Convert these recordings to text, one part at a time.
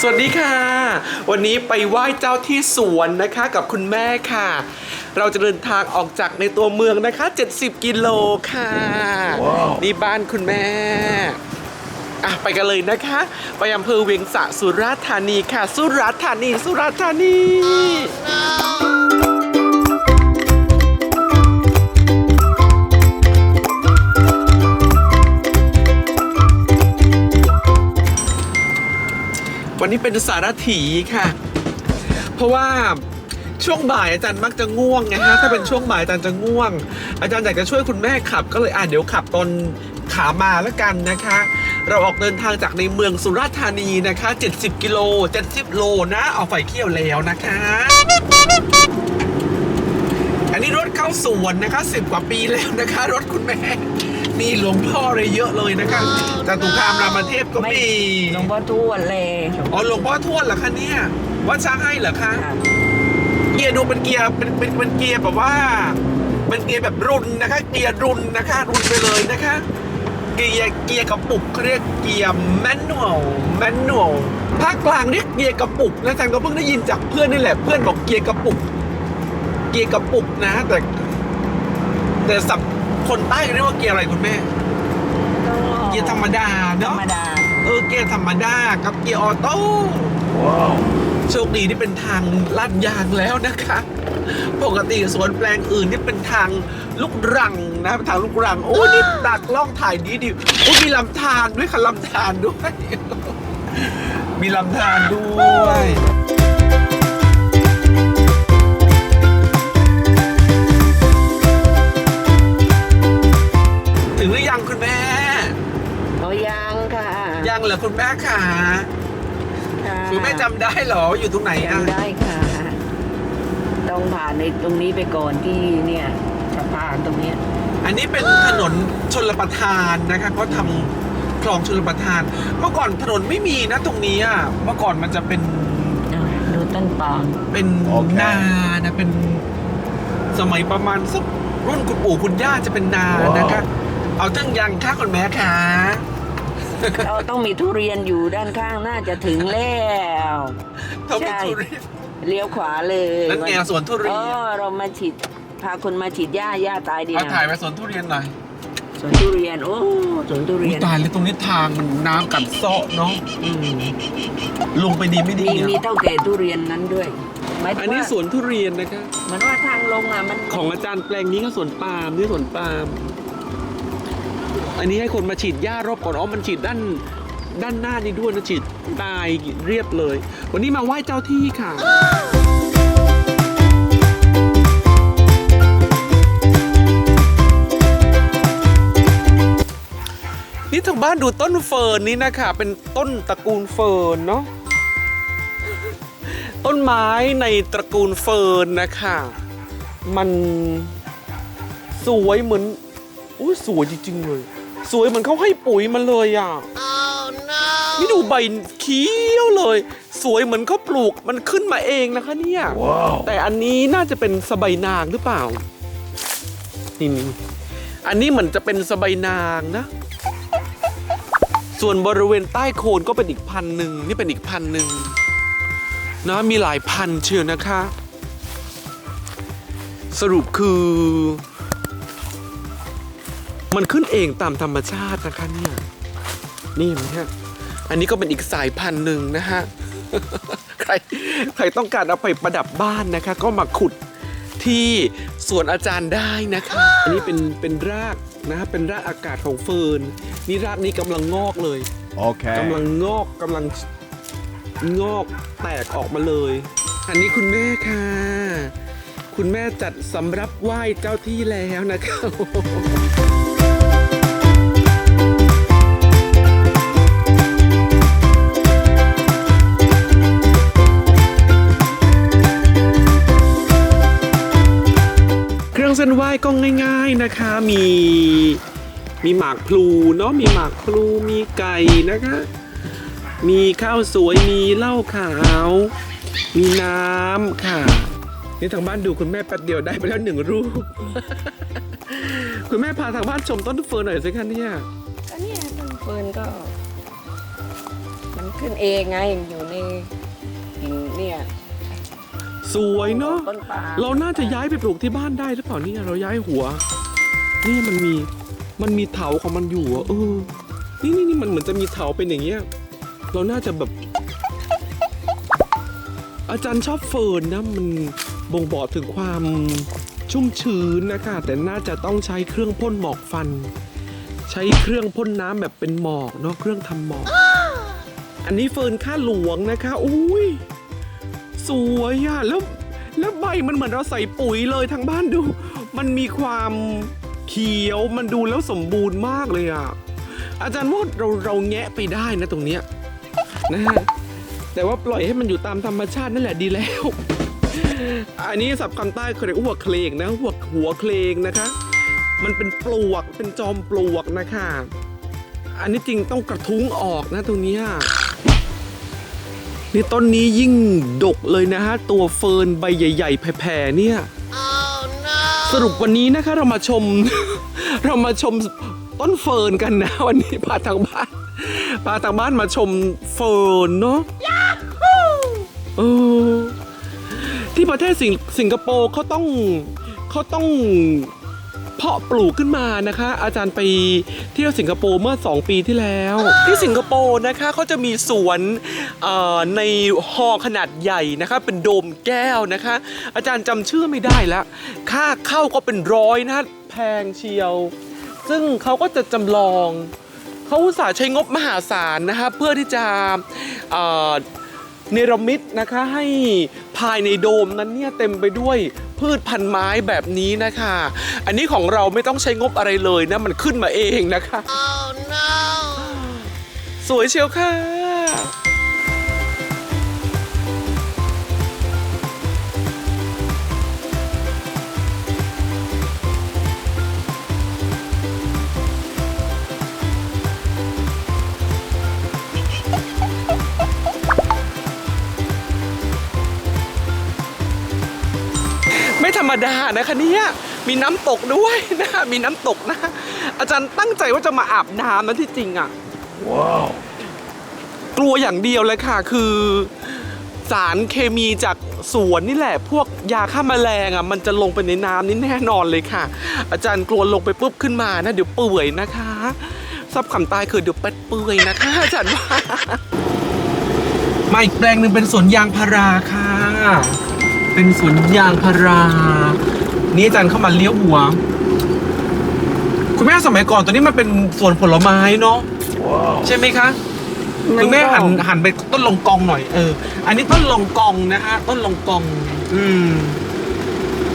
สวัสดีค่ะ วันนี้ไปไหว้เจ้าที่สวนนะคะกับคุณแม่ค่ะ เราจะเดินทางออกจากในตัวเมืองนะคะ 70 กิโลค่ะนี่บ้านคุณแม่อะไปกันเลยนะคะ ไปอำเภอเวียงสะสุราษฎร์ธานีค่ะ สุราษฎร์ธานี สุราษฎร์ธานีวัน นี้เป็นสารถีค่ะ เพราะว่าช่วงบ่ายอาจารย์มักจะง่วงไงฮะถ้าเป็นช่วงบ่ายอาจารย์จะง่วง อาจารย์อยากจะช่วยคุณแม่ขับ ก็เลยอะเดี๋ยวขับตอนขามาแล้วกันนะคะ เราออกเดินทางจากในเมืองสุราษฎร์ธานีนะคะ 70 กิโล 70 โลนะออกไฟเขี้ยวแล้วนะคะ อันนี้รถเข้าสวนนะคะสิบกว่าปีแล้วนะคะ รถคุณแม่ นี่หลวงพ่อเลยเยอะเลยนะคะจตุคามรามเทพก็มีหลวงพ่อทวดเลยอ๋อหลวงพ่อทวดเหรอคะเนี่ยวัดช้างให้เหรอคะค่ะเกียร์ดูเป็นเกียร์เป็นเป็นเป็นเกียร์แบบว่าเป็นเกียร์แบบรุนนะคะ เกียร์รุนนะคะ รุนไปเลยนะคะ เกียร์เกียร์กระปุกเขาเรียกเกียร์แมนนวลแมนนวลภาคกลางเรียกเกียร์กระปุกนะอาจารย์ก็เพิ่งได้ยินจากเพื่อนนี่แหละเพื่อนบอกเกียร์กระปุก เกียร์กระปุกนะ แต่แต่สับ คนใต้เรียกว่าเกียร์อะไรคุณแม่ก็เกียร์ธรรมดาธรเนาะรมดา เออเกียร์ธรรมดากับเกียร์ออโต้โชคดีที่เป็นทางลาดยางแล้วนะคะ ปกติสวนแปลงอื่นนี่เป็นทางลูกรังนะเป็นทางลูกรัง โอ้นี่ตัดล่องถ่ายดีดีโอ้มีลำธารด้วยค่ะลำธารด้วย มีลำธารด้วย คุณแม่ค่ะค่ะคุณแม่จำได้เหรออยู่ตรงไหนอะจำได้ค่ะ ต้องผ่านในตรงนี้ไปก่อนที่เนี่ยสะพานตรงเนี้ยอันนี้เป็นถนนชนลประทานนะคะเขาทำคลองชนลประทาน เมื่อก่อนถนนไม่มีนะตรงนี้อะเมื่อก่อนมันจะเป็นอะดูต้นปาล์มเป็นโอเค นานะเป็นสมัยประมาณสักรุ่นคุณปู่คุณย่าจะเป็นนานะคะ เอาตั้งยังค่ะคุณแม่ค่ะ เราต้องมีทุเรียนอยู่ด้านข้างน่าจะถึงแล้วเขาเป็นใช่ทุเรียนเลี้ยวขวาเลยนั่นไงสวนทุเรีเอยนอเรามาฉีดพาคนมาฉีดหญ้าหญ้าตายดีเอานะถ่ายไปสวนทุเรียนหน่อยสวนทุเรียน โอ้สวนทุอุ๊เรียยนตายเลยตรงนี้ทางมันน้ำกัดเซาะเนาะอืมลงไปดีไม่ดีมีเนี่ยมีเท่าแก่ทุเรียนนั้นด้วยหมายถึงอันนี้ว่าสวนทุเรียนนะคะเหมือนว่าทางลงอะมันของอาจารย์แปลงนี้ก็สวนปาล์มนี่สวนปาล์ม อันนี้ให้คนมาฉีดหญ้ารอบก่อนอ๋อมันฉีดด้านด้านหน้านี่ด้วยนะฉีดตายเรียบเลย วันนี้มาไหว้เจ้าที่ค่ะนี่ทางบ้านดูต้นเฟิร์นนี่นะคะ เป็นต้นตระกูลเฟิร์นเนาะต้นไม้ในตระกูลเฟิร์นนะคะ มันสวยเหมือนอุ้ยสวยจริงๆเลย สวยเหมือนเขาให้ปุ๋ยมาเลยอะนี่ดูใบเขียวเลย สวยเหมือนเขาปลูกมันขึ้นมาเองนะคะเนี่ยแต่อันนี้น่าจะเป็นสะใบายนางหรือเปล่านี่นี่อันนี้เหมือนจะเป็นสะใบายนางนะ ส่วนบริเวณใต้โคนก็เป็นอีกพันหนึ่งนี่เป็นอีกพันหนึ่งนะมีหลายพันเชียวนะคะ สรุปคือ มันขึ้นเองตามธรรมชาตินะคะเนี่ยนี่เห็นไหมฮะอันนี้ก็เป็นอีกสายพันธุ์หนึ่งนะฮะใครใครต้องการเอาไปประดับบ้านนะคะ ก็มาขุดที่สวนอาจารย์ได้นะคะ อันนี้เป็นเป็นรากนะฮะเป็นรากอากาศของเฟิร์นนี่รากนี้กำลังงอกเลย Okay. กำลังงอกกำลังงอกแตกออกมาเลย อันนี้คุณแม่ค่ะ คุณแม่จัดสำรับไหว้เจ้าที่แล้วนะคะเครื่อ เส้นไหว้ก็ง่าย ๆนะคะ มีมีหมากพลูเนาะมีหมากพลูมีไก่นะคะ มีข้าวสวยมีเหล้าขาว มีน้ำค่ะ นี่ทางบ้านดูคุณแม่แป๊บเดียวได้ไปแล้วหนึ่งรูป คุณแม่พาทางบ้านชมต้นเฟิร์นหน่อยสิคะเนี่ยอันเนี้ยต้นเฟิร์นก็ มันขึ้นเองไงอยู่ในกิ่งเนี่ย สวยเนาะ ต้นปาล์มเราน่าจะย้ายไปปลูกที่บ้านได้หรือเปล่าเนี่ยเราย้ายหัว นี่มันมี มันมีเถาของมันอยู่อะเออ นี่นี่นี่มันเหมือนจะมีเถาเป็นอย่างเงี้ย เราน่าจะแบบ อาจารย์ชอบเฟิร์นนะ มันบ่งบอกถึงความชุ่มชื้นนะคะ แต่น่าจะต้องใช้เครื่องพ่นหมอกฟัน ใช้เครื่องพ่นน้ำแบบเป็นหมอกเนาะ เครื่องทำหมอก อันนี้เฟิร์นค่าหลวงนะคะ อุ้ย สวยอะแล้วแล้วใบมันเหมือนเราใส่ปุ๋ยเลยทางบ้านดู มันมีความเขียวมันดูแล้วสมบูรณ์มากเลยอะอาจารย์ว่าเราเราแงะไปได้นะตรงเนี้ยนะฮะแต่ว่าปล่อยให้มันอยู่ตามธรรมชาตินั่นแหละดีแล้ว อันนี้สับคำใต้เขาเรียกหัวเคลงนะหัวหัวเคลงนะคะ มันเป็นปลวกเป็นจอมปลวกนะคะ อันนี้จริงต้องกระทุ้งออกนะตรงเนี้ย นี่ต้นนี้ยิ่งดกเลยนะฮะ ตัวเฟิร์นใบใหญ่ ๆ แผ่ๆเนี่ยสรุปวันนี้นะคะเรามาชม เรามาชมต้นเฟิร์นกันนะ วันนี้พาทางบ้านพาทางบ้านมาชมเฟิร์นเนาะเออที่ประเทศสิงสิงคโปร์เขาต้องเขาต้อง เพาะปลูกขึ้นมานะคะ อาจารย์ไปเที่ยวสิงคโปร์เมื่อ 2 ปีที่แล้ว ที่สิงคโปร์นะคะเขาจะมีสวนในฮอขนาดใหญ่นะคะ เป็นโดมแก้วนะคะ อาจารย์จำชื่อไม่ได้แล้วค่าเข้าก็เป็นร้อยนะแพงเชียว ซึ่งเขาก็จะจำลองเขาอุตส่าห์ใช้งบมหาศาลนะคะเพื่อที่จะ เอ่อเนรมิตนะคะให้ภายในโดมนั้นเนี่ยเต็มไปด้วยพืชพันธุ์ไม้แบบนี้นะคะ อันนี้ของเราไม่ต้องใช้งบอะไรเลยนะ มันขึ้นมาเองนะคะสวยเชียวค่ะ ธรรมดานะคะเนี่ยมีน้ำตกด้วยนะมีน้ำตกนะ อาจารย์ตั้งใจว่าจะมาอาบน้ำนะที่จริงอะ่ะกลัวอย่างเดียวเลยค่ะ คือสารเคมีจากสวนนี่แหละ พวกยาฆ่าแมลงอะมันจะลงไปในน้ำนี่แน่นอนเลยค่ะ อาจารย์กลัวลงไปปุ๊บขึ้นมานะเดี๋ยวเปื่อยนะคะซับคำตายคือเดี๋ยวเป็ดเปื่อยนะคะอาจารย์ว่ามาอีกแปลงหนึ่งเป็นสวนยางพาราค่ะ เป็นสวนยางพารา นี่อาจารย์เข้ามาเลี้ยวหัว คุณแม่สมัยก่อนตัวนี้มันเป็นสวนผลไม้เนาะใช่ไหมคะคุณแม่หันหันไปต้นลงกองหน่อยเออ อันนี้ต้นลงกองนะฮะต้นลงกอง อืม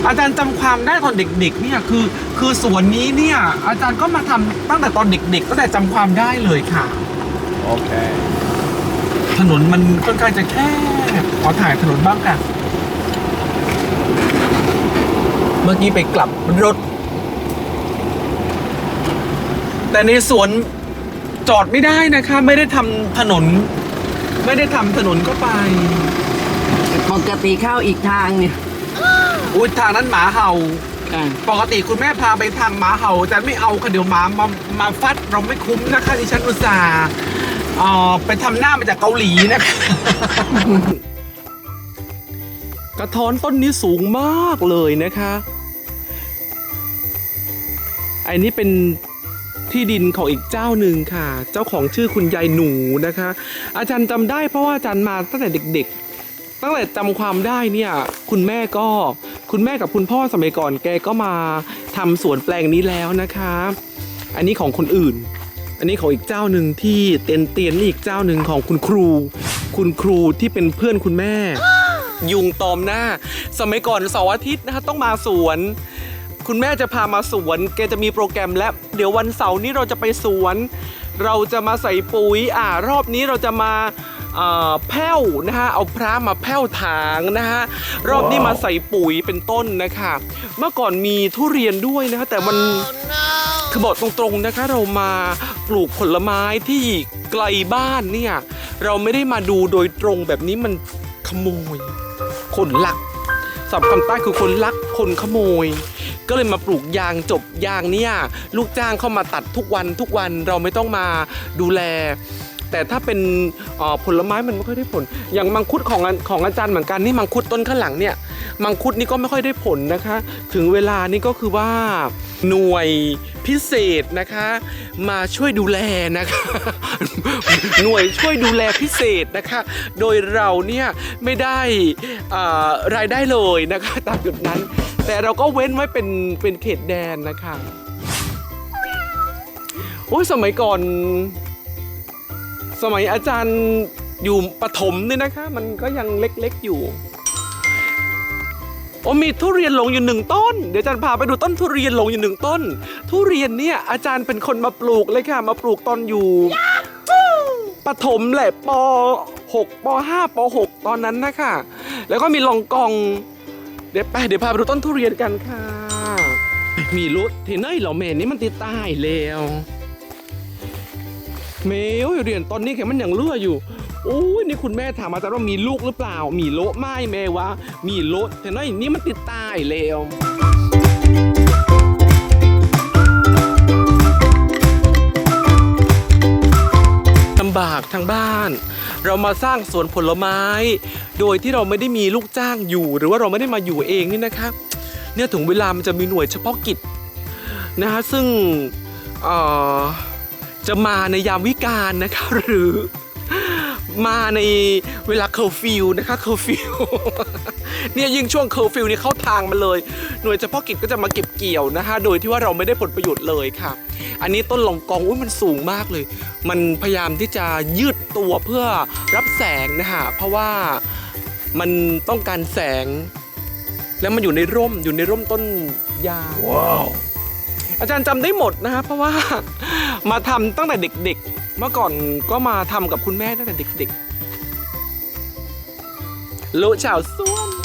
อาจารย์จำความได้ตอนเด็ก ๆ เนี่ยคือ คือสวนนี้เนี่ย อาจารย์ก็มาทำตั้งแต่ตอนเด็กๆตั้งแต่จำความได้เลยค่ะ Okay. ถนนมันค่อนข้างจะแคบขอถ่ายถนนบ้างค่ะ เมื่อกี้ไปกลับรถ แต่ในสวนจอดไม่ได้นะคะ ไม่ได้ทำถนน ไม่ได้ทำถนนก็ไป ปกติเข้าอีกทางเนี่ยอุ้ยทางนั้นหมาเห่า อะปกติคุณแม่พาไปทางหมาเห่าแต่ไม่เอาค่ะเดี๋ยวหมามามาฟัดเราไม่คุ้มนะคะดิฉันอุตส่าห์เอ่อไปทำหน้ามาจากเกาหลีนะคะ กระท้อนต้นนี้สูงมากเลยนะคะไอ้นี้เป็นที่ดินของอีกเจ้าหนึ่งค่ะ เจ้าของชื่อคุณยายหนูนะคะ อาจารย์จำได้เพราะว่าอาจารย์มาตั้งแต่เด็กๆ ตั้งแต่จำความได้เนี่ย คุณแม่ก็คุณแม่กับคุณพ่อสมัยก่อนแกก็มาทำสวนแปลงนี้แล้วนะคะ อันนี้ของคนอื่น อันนี้ของอีกเจ้าหนึ่งที่เตียนเตียนนี่อีกเจ้าหนึ่งของคุณครู คุณครูที่เป็นเพื่อนคุณแม่ ยุงตอมหน้า สมัยก่อนเสาร์อาทิตย์นะคะต้องมาสวน คุณแม่จะพามาสวน แกจะมีโปรแกรมแล้วเดี๋ยววันเสาร์นี้เราจะไปสวน เราจะมาใส่ปุ๋ยอ่ารอบนี้เราจะมาเอ่อแผ้วนะฮะเอาพระมาแผ้วถางนะฮะรอบนี้มาใส่ปุ๋ยเป็นต้นนะคะเมื่อก่อนมีทุเรียนด้วยนะคะแต่มันคือบอกตรงๆนะคะเรามาปลูกผลไม้ที่ไกลบ้านเนี่ยเราไม่ได้มาดูโดยตรงแบบนี้มันขโมย คนลักสับคำใต้คือคนลักคนขโมย ก็เลยมาปลูกยางจบยางเนี่ยลูกจ้างเข้ามาตัดทุกวันทุกวันเราไม่ต้องมาดูแล แต่ถ้าเป็นผลไม้มันไม่ค่อยได้ผล อย่างมังคุดของอาของอาจารย์เหมือนกันนี่มังคุดต้นข้างหลังเนี่ยมังคุดนี่ก็ไม่ค่อยได้ผลนะคะ ถึงเวลานี่ก็คือว่าหน่วยพิเศษนะคะ มาช่วยดูแลนะคะ หน่วยช่วยดูแลพิเศษนะคะ โดยเราเนี่ยไม่ได้ารายได้เลยนะคะตามจุดนั้น แต่เราก็เว้นไว้เป็นเป็นเขตแดนนะคะโอ้ยสมัยก่อน สมัยอาจารย์อยู่ปฐมเนี่ยนะคะ มันก็ยังเล็กๆอยู่โอ้มีทุเรียนหลงอยู่หนึ่งต้น เดี๋ยวอาจารย์พาไปดูต้นทุเรียนหลงอยู่หนึ่งต้น ทุเรียนเนี่ยอาจารย์เป็นคนมาปลูกเลยค่ะ มาปลูกตอนอยู่ปฐมแหละป .6 ป .5 ป .6 ตอนนั้นนะคะ แล้วก็มีลองกอง เดี๋ยวไปเดี๋ยวพาไปดูต้นทุเรียนกันค่ะ มีรถเทนเนอร์เหรอแม่นี่มันติดใต้แล้ว เมลเรียนตอนนี้แค่มันอยังเลื่ออยู่โอ้ยนี่คุณแม่ถามอาจารย์ว่ามีลูกหรือเปล่า มีโละไม่แม่วะมีโละเทนเนอร์นี่มันติดใต้แล้วลำบากทางบ้าน เรามาสร้างสวนผลไม้ โดยที่เราไม่ได้มีลูกจ้างอยู่ หรือว่าเราไม่ได้มาอยู่เองนี่นะคะเนี่ยถึงเวลามันจะมีหน่วยเฉพาะกิจนะฮะซึ่งเอ่อ จะมาในยามวิกาลนะคะ หรือมาในเวลาเคอร์ฟิวนะคะเคอร์ฟิวเนี่ยยิ่งช่วงเคอร์ฟิวนี่เข้าทางมาเลย หน่วยเฉพาะกิจก็จะมาเก็บเกี่ยวนะคะโดยที่ว่าเราไม่ได้ผลประโยชน์เลยค่ะ อันนี้ต้นลองกองอุ้ยมันสูงมากเลย มันพยายามที่จะยืดตัวเพื่อรับแสงนะคะเพราะว่ามันต้องการแสง แล้วมันอยู่ในร่มอยู่ในร่มต้นยางว้าวอาจารย์จำได้หมดนะคะเพราะว่า มาทำตั้งแต่เด็กๆ เมื่อก่อนก็มาทำกับคุณแม่ตั้งแต่เด็กๆโลชาวส้วน